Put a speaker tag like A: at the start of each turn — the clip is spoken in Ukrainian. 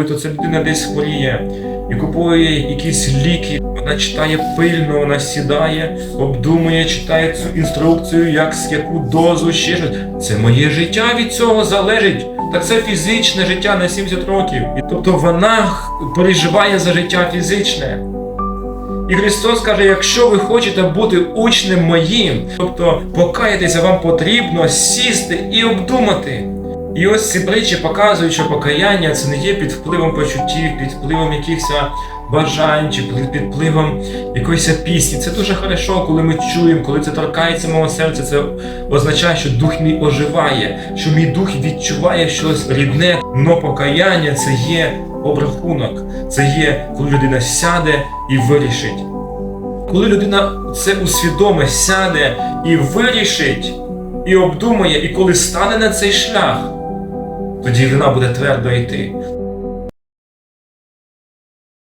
A: коли то ця людина десь хворіє і купує якісь ліки, вона читає пильно, вона сідає, обдумує, читає цю інструкцію, як з яку дозу ще щось. Це моє життя від цього залежить. Так це фізичне життя на 70 років. І тобто вона переживає за життя фізичне. І Христос каже: якщо ви хочете бути учнем моїм, тобто покаятися вам потрібно сісти і обдумати. І ось ці притчі показують, що покаяння це не є під впливом почуттів, під впливом якихось бажань чи під впливом якоїсь пісні. Це дуже хорошо, коли ми чуємо, коли це торкається мого серця, це означає, що дух мій оживає, що мій дух відчуває щось рідне. Но покаяння це є обрахунок, це є, коли людина сяде і вирішить. Коли людина це усвідомить, сяде і вирішить, і обдумає, і коли стане на цей шлях, тоді вона буде твердо йти.